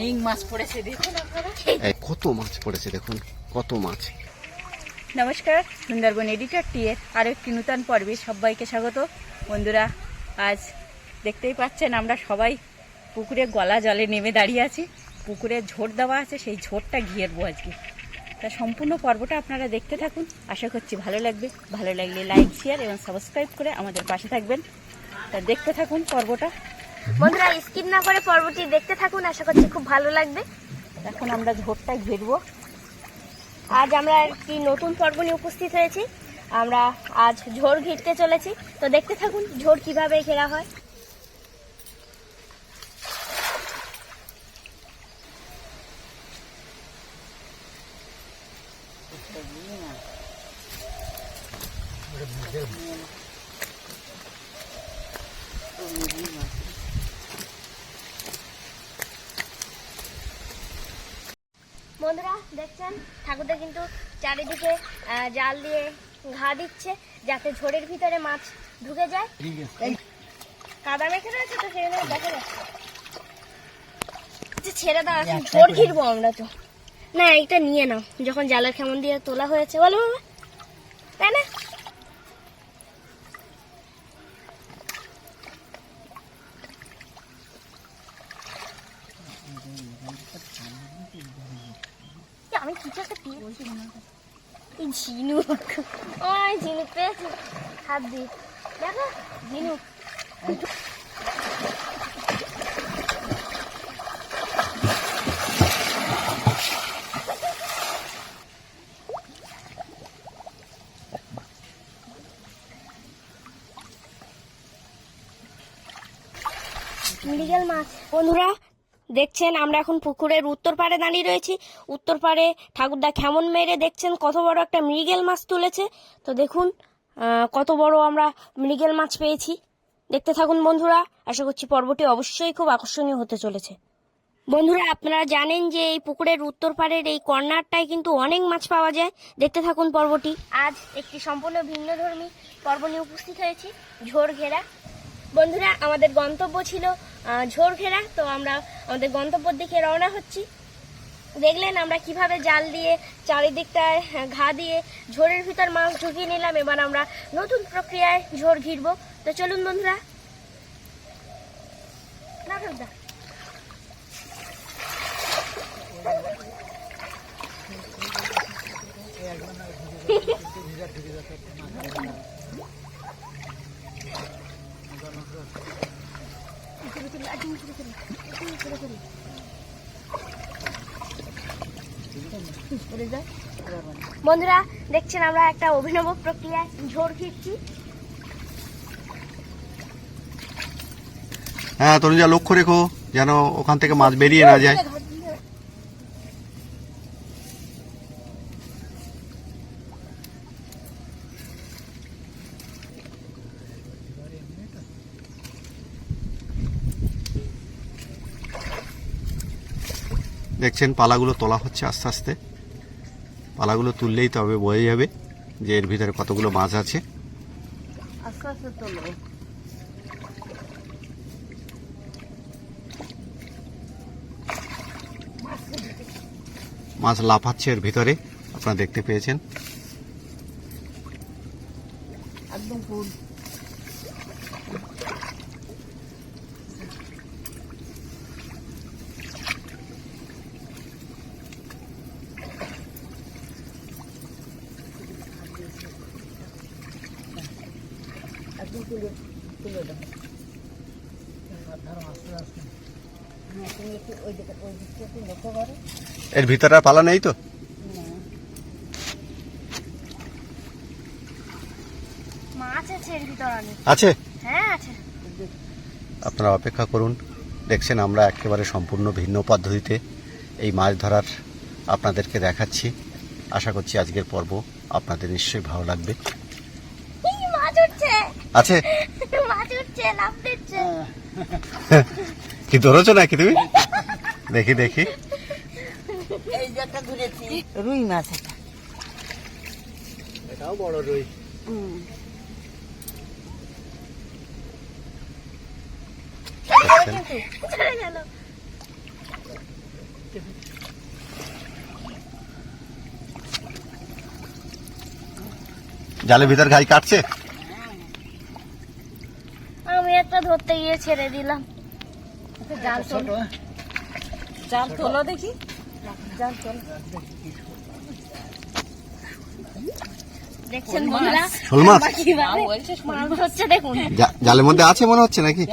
Ring মাছ পড়েছে দেখুন কত মাছ পড়েছে দেখুন কত মাছ। নমস্কার সুন্দরবন এডিটর টিয়ের আরও একটি নূতন পর্বে সবাইকে স্বাগত। বন্ধুরা আজ দেখতেই পাচ্ছেন আমরা সবাই পুকুরে গলা জলে নেমে দাঁড়িয়ে আছি। পুকুরে ঝোট দেওয়া আছে সেই ঝোটটা ঘিরবো আজকে। তা সম্পূর্ণ পর্বটা আপনারা দেখতে থাকুন। আশা করছি ভালো লাগবে। ভালো লাগলে লাইক শেয়ার এবং সাবস্ক্রাইব করে আমাদের পাশে থাকবেন। তা দেখতে থাকুন পর্বটা। বন্ধুরা স্কিপ না করে পর্বটি দেখতে থাকুন, আশা করছি খুব ভালো লাগবে। এখন আমরা ঝোটটা ঘিরবো। আজ আমরা একটি নতুন পর্ব নিয়ে উপস্থিত হয়েছি। আমরা আজ ঝোর ঘিরতে চলেছি। তো দেখতে থাকুন, ঝোর কীভাবে ঘেরা হয়। বন্ধুরা দেখছেন? ঠাকুরটা কিন্তু চারিদিকে জাল দিয়ে ঘা দিচ্ছে যাতে ঝোড়ের ভিতরে মাছ ঢুকে যায়। কাদা মেখে রয়েছে তো সেখানে দেখা যাচ্ছে। আচ্ছা, ছেড়ে দাও এখন ঝোড় ঘিরবো আমরা তো। না এইটা নিয়ে নাও যখন জালের কেমন দিয়ে তোলা হয়েছে। বলো বাবা। তাই না এ, আমি কিছু একটা পেয়েছি এই ঝিনুক ওই ঝিনুক পেয়েছি হাত দিয়ে দেখো ঝিনুক মৃগেল মাছ। বন্ধুরা দেখছেন, আমরা এখন পুকুরের উত্তর পাড়ে দাঁড়িয়ে রয়েছি। উত্তর পাড়ে ঠাকুরদা কেমন মেরে দেখছেন, কত বড় একটা মৃগেল মাছ তুলেছে। তো দেখুন কত বড় আমরা মৃগেল মাছ পেয়েছি। দেখতে থাকুন বন্ধুরা, আশা করছি পর্বটি অবশ্যই খুব আকর্ষণীয় হতে চলেছে। বন্ধুরা, আপনারা জানেন যে এই পুকুরের উত্তর পাড়ের এই কর্নারটায় কিন্তু অনেক মাছ পাওয়া যায়। দেখতে থাকুন পর্বটি। আজ একটি সম্পূর্ণ ভিন্ন ধর্মী পর্ব নিয়ে উপস্থিত হয়েছি, ঝোর ঘেরা। বন্ধুরা আমাদের গন্তব্য ছিল ঝোর ঘেরা তো আমরা আমাদের গন্তব্যের দিকে রওনা হচ্ছি। দেখলেন আমরা কীভাবে জাল দিয়ে চারিদিকটায় ঘা দিয়ে ঝোরের ভিতর মাছ ঢুকিয়ে নিলাম। এবার আমরা নতুন প্রক্রিয়ায় ঝোর ঘিরবো। তো চলুন বন্ধুরা। বন্ধুরা, দেখছেন আমরা একটা অভিনব প্রক্রিয়ায় ঝোর ঘিরছি হ্যাঁ তনুজা, লক্ষ্য রেখো, যেন ওখান থেকে মাছ বেরিয়ে না যায়। দেখছেন পালাগুলো তোলা হচ্ছে আস্তে আস্তে। পালাগুলো তুললেই তবে বোঝা যাবে যে এর ভিতরে কতগুলো মাছ আছে। আস্তে আস্তে তোলো। মাছ লাফাচ্ছে এর ভিতরে আপনারা দেখতে পেয়েছেন। একদম তুলে তুলে দাও এর ভিতরে পালা নেই তো? আছে? হ্যাঁ আছে। আপনারা অপেক্ষা করুন। দেখছেন আমরা একেবারে সম্পূর্ণ ভিন্ন পদ্ধতিতে এই মাছ ধরার আপনাদেরকে দেখাচ্ছি। আশা করছি আজকের পর্ব আপনাদের নিশ্চয়ই ভালো লাগবে। আছে? কি ধরেছো নাকি তুমি? দেখি দেখি। এই যে একটা ধরেছি রুই মাছ এটা। এটাও বড় রুই। জালের ভিতর ঘাই কাটছে আমি একটা গিয়ে ছেড়ে দিলাম। জাল তোলো। জাল তোলো দেখি। জাল তোলো। দেখছেন বন্ধুরা? শোল মাছ কীভাবে মা বলছে শোল মাছ হচ্ছে দেখুন। জালের মধ্যে আছে মনে হচ্ছে নাকি?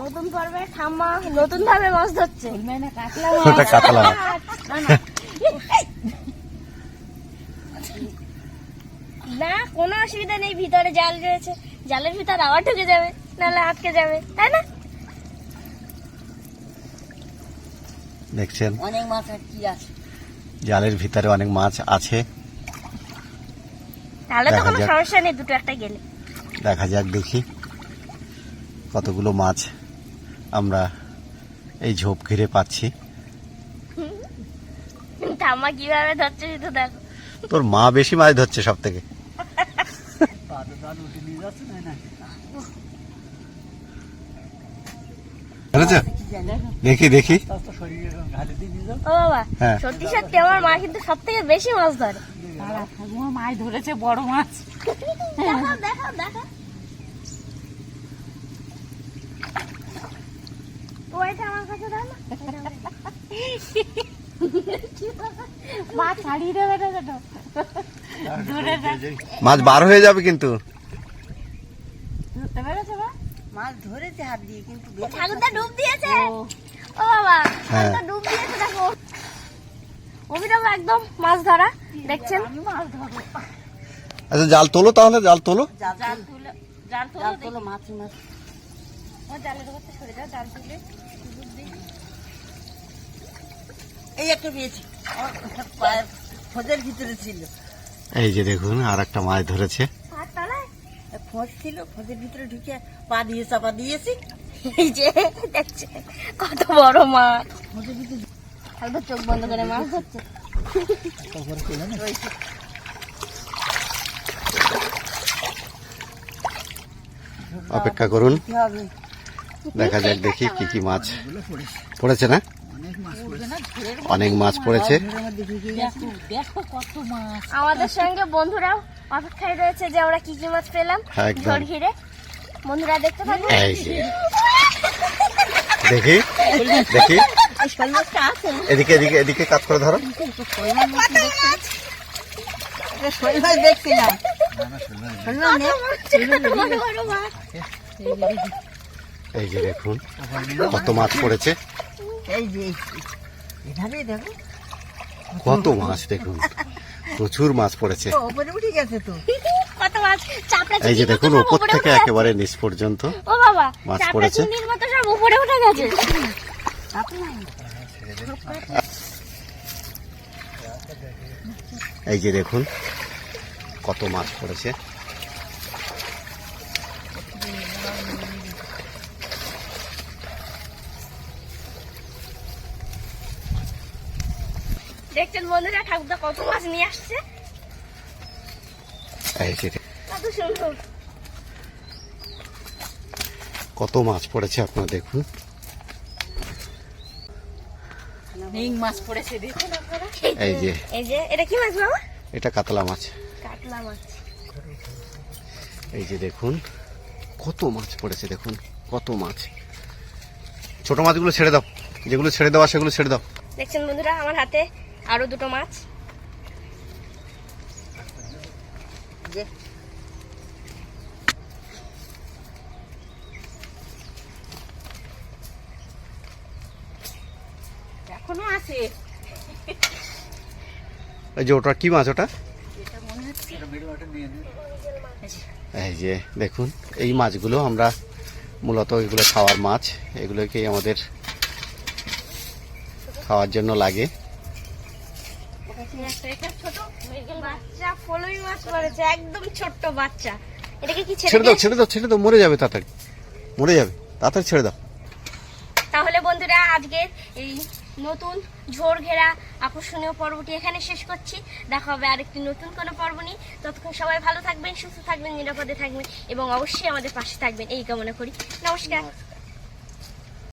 নতুন পর্বে ঠাম্মা নতুন ভাবে মাছ ধরছে। ফুলমাই না কাতলা ওটা কাতলা না কোনো অসুবিধা নেই ভিতরে জাল রয়েছে। জালের ভিতর আবার ঢুকে যাবে নাহলে আটকে যাবে তাই না? দেখছেন? অনেক মাছ আর কি আছে? জালের ভিতরে অনেক মাছ আছে। তাহলে তো কোনো সমস্যা নেই দুটো একটা গেলে। দেখা যাক দেখি। কতগুলো মাছ আমরা এই ঝোপ ঘিরে পাচ্ছি। ঠাম্মা কীভাবে ধরছে শুধু দেখো। তোর মা বেশি মাছ ধরছে সব থেকে? দেখি দেখি। ও বাবা হ্যাঁ। সত্যি সত্যি আমার মা কিন্তু সব থেকে বেশি মাছ ধরে। ধরেছে বড় দেখো দেখো বার হয়ে যাবে কিন্তু। মাছ ধরেছে হাত দিয়ে কিন্তু ঠাকুরদা ডুব দিয়েছে। ও। ও বাবা হ্যাঁ। ঠাকুরদা ডুব দিয়েছে দেখো। অভিনব একদম মাছ ধরা দেখছেন? আমি মাছ ধরবো। আচ্ছা জাল তোলো তাহলে জাল তোলো। জাল তুলে। জাল তুলে জাল তোলো মাছ মাছ। জালের উপর সরে যাও জাল তুলে। এই একটা পেয়েছি। খোঁজের ভিতরে ছিল। এই যে দেখুন আর একটা মাছ ধরেছে। খোঁজ ছিল খোঁজের ভিতরে ঢুকে পা দিয়ে চাপা দিয়েছি এই যে দেখছে কত বড় মাছ একদম চোখ বন্ধ করে মাছ ধরছে অপেক্ষা করুন। কি হবে? দেখা যাক দেখি কি কি মাছ পড়েছে না? অনেক মাছ পড়েছে। দেখো দেখো কত মাছ আমাদের সঙ্গে বন্ধুরাও অপেক্ষায় রয়েছে যে আমরা কি কি মাছ পেলাম। হ্যাঁ, ঝড় ঘিরে বন্ধুরা দেখতে যে। দেখি দেখি। শোল মাছটা আছে এদিকে এদিকে এদিকে কাজ করে ধরো। দেখছিলাম এই যে দেখুন কত মাছ পড়েছে। এই যে। দেখো। কত মাছ দেখুন। প্রচুর মাছ পড়েছে। ওপরে উঠে গেছে তো। কত মাছ? চাপড়া এই যে দেখুন উপর থেকে একেবারে নিচ পর্যন্ত ও বাবা মাছ চাপড়া পড়েছে। চিংড়ির মতো সব উপরে উঠে গেছে। এই যে দেখুন কত মাছ পড়েছে। দেখছেন বন্ধুরা ঠাকুরদা কত মাছ নিয়ে আসছে? কত সুন্দর। কত মাছ পড়েছে আপনারা দেখুন। মাছ পড়েছে দেখুন আপনারা। এই যে। এই যে এটা কি মাছ বাবা? এটা কাতলা মাছ। কাতলা মাছ। এই যে দেখুন কত মাছ পড়েছে দেখুন কত মাছ। ছোট মাছগুলো ছেড়ে দাও যেগুলো ছেড়ে দেওয়া সেগুলো ছেড়ে দাও। দেখছেন বন্ধুরা আমার হাতে আরও দুটো মাছ। এখনও আছে। এই যে ওটা কি মাছ ওটা? এটা মনে হচ্ছে এই যে দেখুন এই মাছগুলো আমরা মূলত এগুলো খাওয়ার মাছ। এগুলোকেই আমাদের খাওয়ার জন্য লাগে এটা ছোট মাছ পড়েছে একদম ছোট্ট বাচ্চা। এটাকে কি ছেড়ে দাও ছেড়ে দাও ছেড়ে দাও মরে যাবে তাড়াতাড়ি। মরে যাবে তাড়াতাড়ি ছেড়ে দাও। তাহলে বন্ধুরা আজকে এই নতুন ঝোর ঘেরা আকর্ষণীয় পর্বটি এখানে শেষ করছি। দেখা হবে আরেকটি নতুন কোনো পর্ব নিয়ে। ততক্ষণ সবাই ভালো থাকবেন সুস্থ থাকবেন নিরাপদে থাকবেন এবং অবশ্যই আমাদের পাশে থাকবেন। এই কামনা করি। নমস্কার।